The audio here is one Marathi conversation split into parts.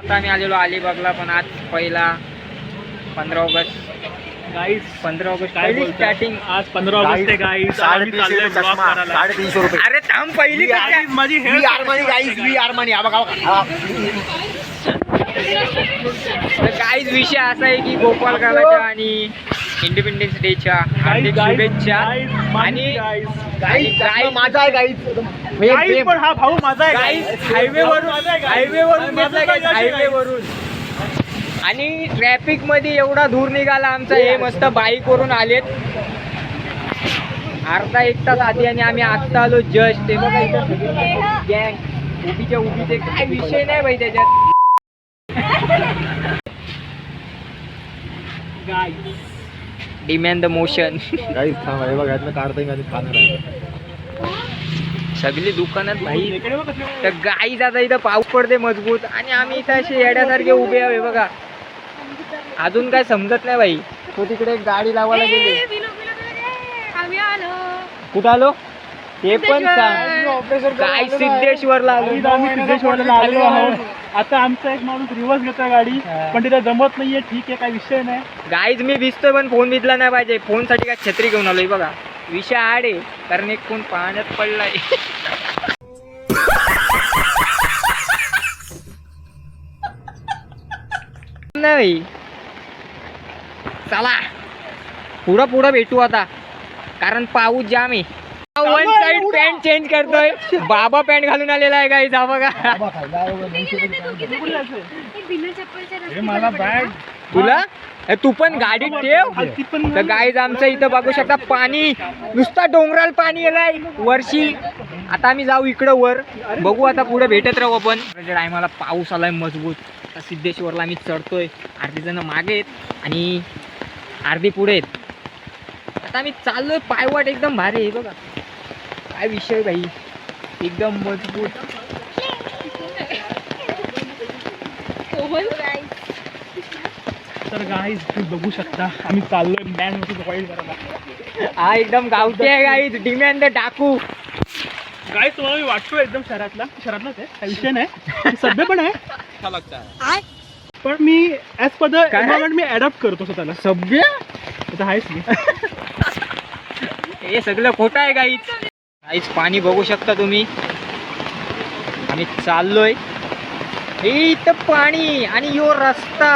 आता आम्ही आलेलो अलिबागला पण आज पहिला पंधरा ऑगस्ट. गाईज पंधरा ऑगस्ट काय पहिली बोलताय? स्टार्टिंग आज पंधरा ऑगस्ट आहे गाईज आम्ही साडेतीनशे चाललोय रुपये vlog चष्मा करायला. साडेतीनशे रुपये. अरे थांब पहिली वी माझी आरमानी गाईज वी आरमानी हा बघा हा बघा. तर काहीच विषय असा आहे की गोपाल कालाच्या आणि इंडिपेंडन्स डेच्या हार्दिक शुभेच्छा. आणि माझा आहे पण हा भाऊ आहे आणि ट्रॅफिकमध्ये एवढा धूर निघाला आमचा हे मस्त बाईक वरून आलेत. अर्धा एक तास आधी आणि आम्ही आत्ता आलो जस्ट ते बघा गँग उभीच्या उभीचे काय विषय नाही बाई त्याच्यात. Guys. Demon the motion guys थांबा हे बघा यातनं काढता येईल आणि खाणार आहे. सगळी दुकानात भाई. तर गाई जाता इथं पाऊस पडते मजबूत आणि आम्ही इथं असे येड्यासारखे उभे आहे बघा. अजून काय समजत नाही बाई तो तिकडे एक गाडी लावायला गेले. आलो. कुठं आलो? ते पण सांग. काय सिद्धेश्वरला आलो. सिद्धेश्वरला आहोत आता आमचा एक माणूस रिवर्स घेतोय गाडी. पण तिथे जमत नाहीये ठीक आहे काय विषय नाही. गाईज मी भिजतोय पण फोन भिजला नाही पाहिजे. फोनसाठी काय छत्री घेऊन आलोय बघा. विषय आड आहे कारण एक फोन पाण्यात पडलाय. नाही. चला. पुढं पुढं भेटू आता. कारण पाऊस जाम आहे. वन साइड पॅन्ट चेंज करतोय. बाबा पॅन्ट घालून आलेला आहे गाईज हा बघा. मला बॅग तुला? ए, तू पण गाडीत ठेव. तर गाईज आमचं इथं बघू शकता पाणी. नुसता डोंगराल पाणी येलाय. वर्षी आता आम्ही जाऊ इकडं वर. बघू आता पुढे भेटत राहू आपण. टायमाला पाऊस आलाय मजबूत. आता सिद्धेश्वरला आम्ही चढतोय. अर्धी जण मागे आहेत आणि अर्धी पुढे आहेत. आता आम्ही चाललोय पायवाट एकदम भारी आहे बघा. काय विषय बाई एकदम मजबूत. तर गाईज तुम्ही बघू शकता आम्ही चाललोय मॅन वरती वाईल्ड करायला. हा एकदम गावठी आहे गाईज डिमॅन द डाकू गाईज तुम्हाला मी वाटतो एकदम शहरातला. शहरातलाच आहे काही विषय नाही. सभ्य पण आहे. पण मी ऍज पर द मी अडॉप्ट करतो स्वतःला. सभ्य? आता आहेच मी. हे सगळं खोटं आहे गाईच गाईच पाणी बघू शकता तुम्ही. आम्ही चाललोय. इथं पाणी आणि यो रस्ता.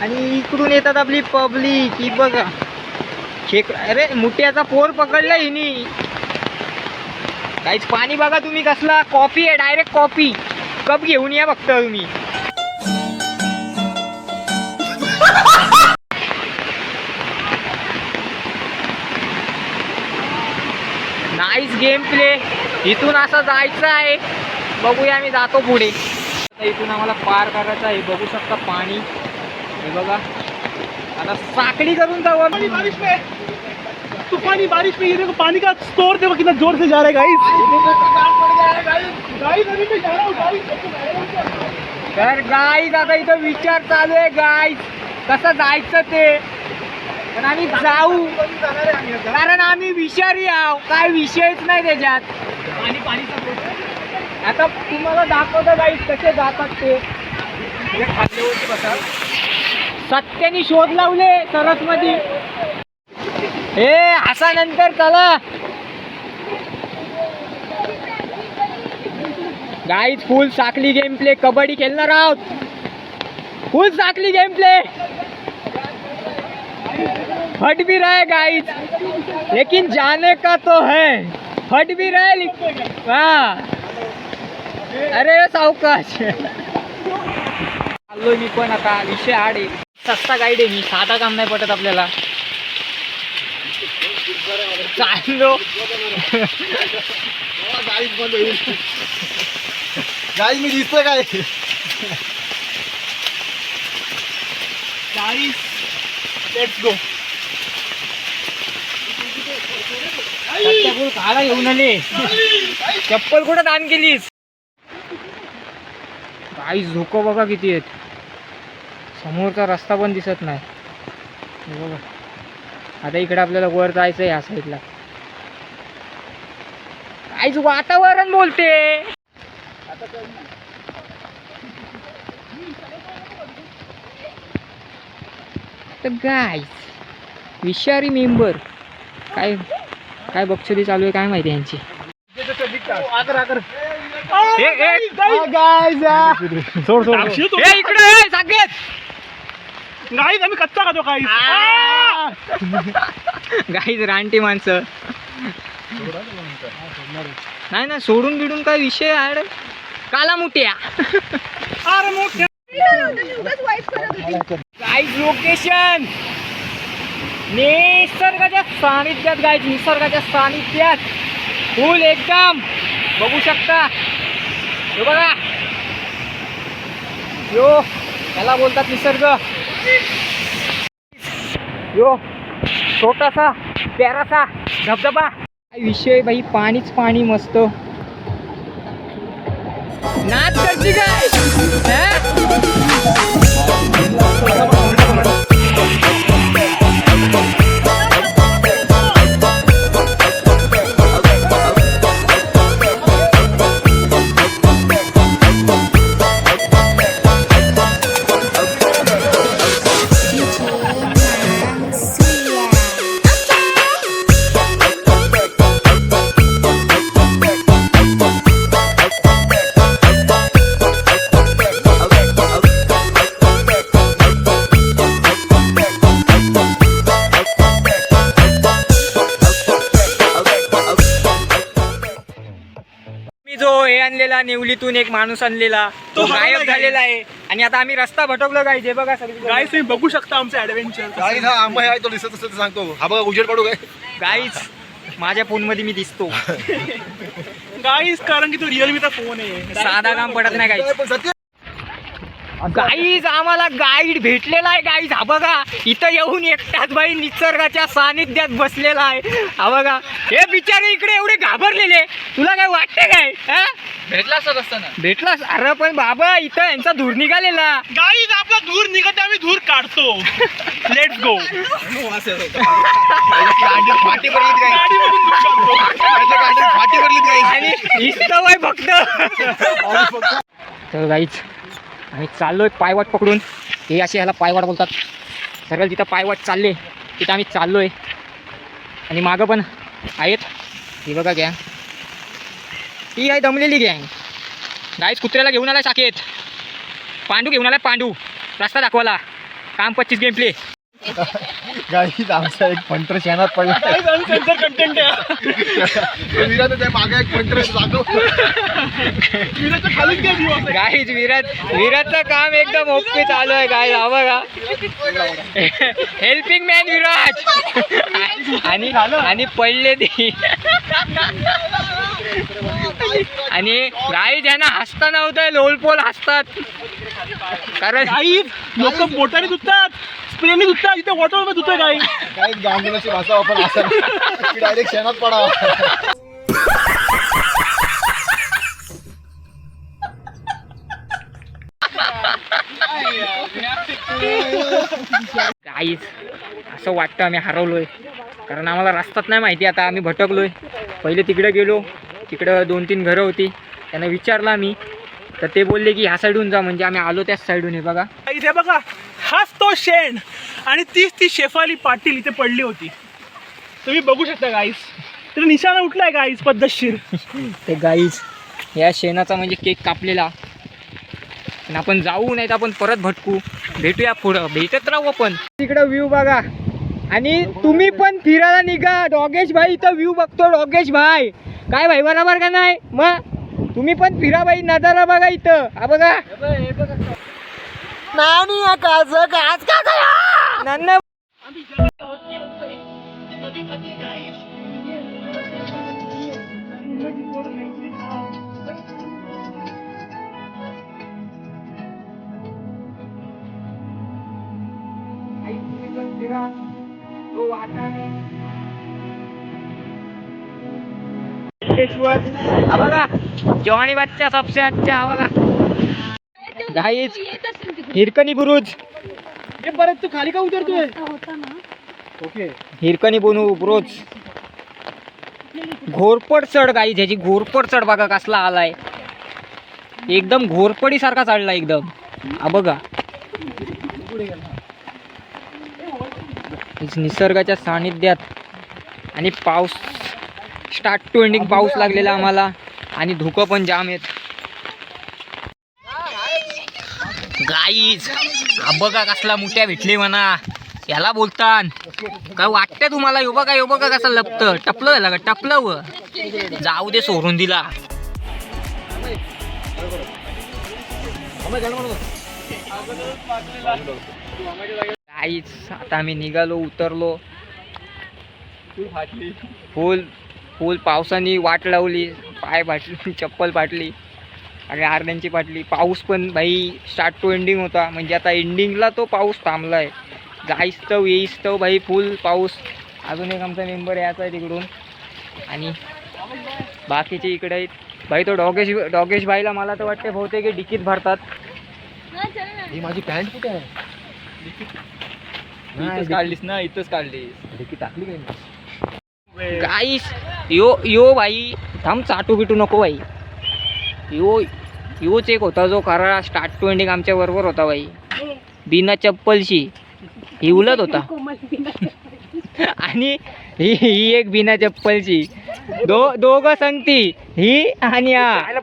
आणि इकडून येतात आपली पब्लिक. ही बघा. खेक अरे मुठ्याचा पोर पकडला हिनी. काहीच पाणी बघा तुम्ही कसला. कॉफी आहे डायरेक्ट कॉफी कप घेऊन या बघता तुम्ही. नाईस गेम प्ले इथून असं जायचं आहे. बघूया आम्ही जातो पुढे. आता इथून आम्हाला पार करायचं आहे. बघू शकता पाणी. हे बघा. आता साखळी करून जाऊ बारिश में तूफानी बारिश में ये देखो पानी का स्टोर देखो कितना जोर से जा रहा है गाइस गाइस अभी मैं जा रहा हूँ. गाइस तर गाईज आता इथं विचार चालू आहे गाईज कसं जायचं ते? पण आम्ही जाऊ. कारण आम्ही विषारी आहो. काय विषयच नाही त्याच्यात. पाणी पाणी आता तुम्हाला दाखवता गाईज कसे जातात ते. खाल्ल्यावरती सत्याने शोध लावले सरसमध्ये. हे असा नंतर चला. गाईज फुल साखली गेम प्ले कबड्डी खेळणार आहोत. फुल साखली गेम प्ले फट भी रहा है गाइस लेकिन जाने का तो है। फट भी रहा है हाँ। अरे सावकाश चाललोय मी पण आता विषय आड आहे. सस्ता गाईड आहे मी. साधा काम नाही पटत आपल्याला. चाललो. गाईज मी दिसतोय काय? गाइस लेट्स गो आले. चप्पल कुठं दान केलीस काही झोक बघा किती आहेत. समोरचा रस्ता पण दिसत नाही. बघा. आता इकडे आपल्याला वर जायचं ह्या साईडला काहीच वातावरण बोलते. तर विषारी मेंबर. काय? काय बक्षरी चालू आहे काय माहिती यांची? गाईज आम्ही कच्चा खातो काही गाईज रानटी माणसं. नाही ना सोडून बिडून काय विषय आहे काला अरे मोठ्या. गाईज लोकेशन निसर्गाच्या सानिध्यात गायच निसर्गाच्या सानिध्यात. फुल एकदम. बघू शकता. हे बघा. यो त्याला बोलतात निसर्ग. यो छोटासा प्यारासा धबधबा. काय विषय बाई? पाणीच पाणी मस्त. नाच करची काय आणलेला नेवलीतून एक माणूस आणलेला तो तो गायब झालेला आहे. आणि आता आम्ही रस्ता भटकलो काय जे बघा सगळी गाईज तुम्ही बघू शकता आमचं ऍडव्हेंचर गाईज हा आंबा आहे तो दिसत असेल तर सांगतो. हा बघा उजेड पडू काय? गाईच माझ्या फोनमध्ये मी दिसतो. गाईज कारण की तो रिअलमीचा फोन आहे. साधा काम पडत नाही पण सत्य गाईज आम्हाला गाईड भेटलेला आहे गाईज हा बघा इथं येऊन एकटाच बाई निसर्गाच्या सानिध्यात बसलेला आहे. हा बघा. हे बिचारे इकडे एवढे घाबरलेले तुला काय वाटते काय? हा? भेटला असत असताना भेटलास अरे पण बाबा इथं यांचा धूर निघालेला. गाईज आपला धूर निघत आम्ही धूर काढतो. लेट्स गो फाटी भरलीत फाटी भरलीत आणि फक्त. तर गाईच आम्ही चाललोय पायवाट पकडून. हे असे ह्याला पायवाट बोलतात. सरळ जिथं पायवाट चालले तिथं आम्ही चाललोय. आणि मागं पण आहेत. ही बघा गॅंग. ही आहे दमलेली गँग. गाईच कुत्र्याला घेऊन आलाय साखेत पांडू घेऊन आलाय पांडू. रस्ता दाखवाला काम पच्चीस गेम प्ले गाईज आमचा एक पंटर शेणात पडला. कंटेंट त्या मागे एक पंटर. गाईज विराट विराटचं काम एकदम ओके चालू आहे गाईज हा बघा. Helping man Virat. आणि आणि पडले ते. आणि गाई ज्यांना हसता नव्हतं लोलपोल हसतात. कारण लोक बोटाने धुतात स्प्रेने धुतात इथे वॉटरमध्ये धुतोय गाई काही गांडुलाची भाषा वापर असं डायरेक्ट शेणात पडा. गाईज असं वाटतं आम्ही हरवलोय. कारण आम्हाला रस्ताच नाही माहिती आता आम्ही भटकलोय. पहिले तिकडे गेलो तिकडं दोन तीन घरं होती. त्यांना विचारलं आम्ही. तर ते बोलले की ह्या साईडून जा म्हणजे आम्ही आलो त्याच साईडून हे बघा. इथे बघा. तो शेण आणि तीच ती शेफाली पाटील इथे पडली होती. तुम्ही बघू शकता गाईस तर निशाणा उठलाय गाईस पद्धतशीर. ते गाईज या शेणाचा म्हणजे केक कापलेला. आणि आपण जाऊ नाही तर आपण परत भटकू. भेटूया पुढं. भेटत राहू आपण. तिकडं व्ह्यू बघा. आणि तुम्ही पण फिरायला निघा. डॉगेश भाई इथं व्ह्यू बघतो डॉगेश भाई. काय भाई बरोबर का नाही? मग तुम्ही पण फिरा बाई नजारा बघा इथं. हा बघा. नाना हा बघा जवानी बच्चा सबसे अच्छा हा बघा गाईज हिरकणी बुरुज. हे परत तू खाली का उतरतोय? होता ना. हिरकणी बनू बुरुज. घोरपड चढ गाई ह्याची घोरपड चढ बघा कसला आलाय. एकदम घोरपडी सारखा चढला एकदम. हा बघा. निसर्गाच्या सानिध्यात आणि पाऊस स्टार्ट टू एंडिंग पाऊस लागलेला आम्हाला. आणि धुकं पण जाम आहेत. गाईज हा बघा कसला मोठ्या भेटली म्हणा. याला बोलतान. काय वाटतंय तुम्हाला? यो बघा यो बघा कसं लपतं. टपलं झालं का? टपलं व. जाऊ दे सोडून दिला. काहीच आता आम्ही निघालो उतरलो. फुल फुल पावसाने वाट लावली पाय फाटली चप्पल फाटली आणि अर्ध्यांची फाटली पाऊस पण भाई स्टार्ट टू एंडिंग होता. म्हणजे आता एंडिंगला तो पाऊस थांबलाय. जाईस तव येईस तव भाई फुल पाऊस. अजून एक आमचा मेंबर यायचा आहे तिकडून. आणि बाकीचे इकडे आहेत. भाई तो डॉगेश डॉगेश भाईला मला तर वाटते बहुतेक हे डिकीत भरतात. ही माझी पॅन्ट कुठे आहे? इथंच काढलीस ना इथंच काढलीस. डिकी टाकली काही गाईस यो यो भाई थांब चाटू बिटू नको भाई यो योच एक होता जो खरा स्टार्ट टू एंडिंग आमच्या बरोबर होता भाई बिना चप्पलशी. ही उलट होता आणि ही ही एक बिना चप्पलची दो दोघं सांगती. ही आणि हा.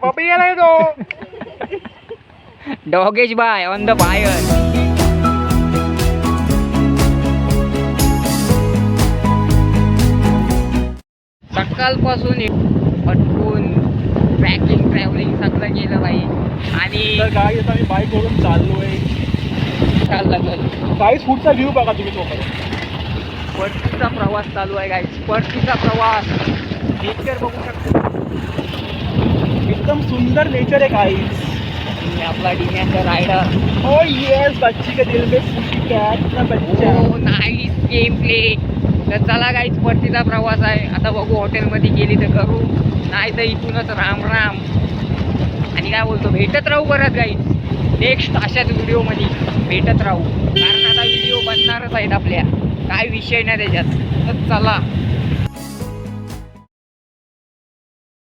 Dogesh by on the fire सकाळपासून पटकून ट्रॅकिंग ट्रॅव्हलिंग सगळं केलं बाई. आणि तर गाई आता आम्ही बाईक वरून चाललोय. चाललं पुढचा व्ह्यू बघा तुम्ही परतीचा प्रवास चालू आहे गाईस परतीचा प्रवास. नेचर बघू शकतो. एकदम सुंदर नेचर आहे गाईस आणि आपला डिम्याचा रायडर ओ येस बच्ची के दिल में खुशी कैट ना बच्चा. हो नाईस गेम प्ले तर चला गाईच परतीचा प्रवास आहे. आता बघू हॉटेलमध्ये गेली तर करू. नाही तर इथूनच राम राम. आणि काय बोलतो भेटत राहू परत गाईच नेक्स्ट अशाच व्हिडिओमध्ये भेटत राहू. कारण आता व्हिडिओ बनणारच आहेत आपल्या. काय विषय नाही त्याच्यात. तर चला.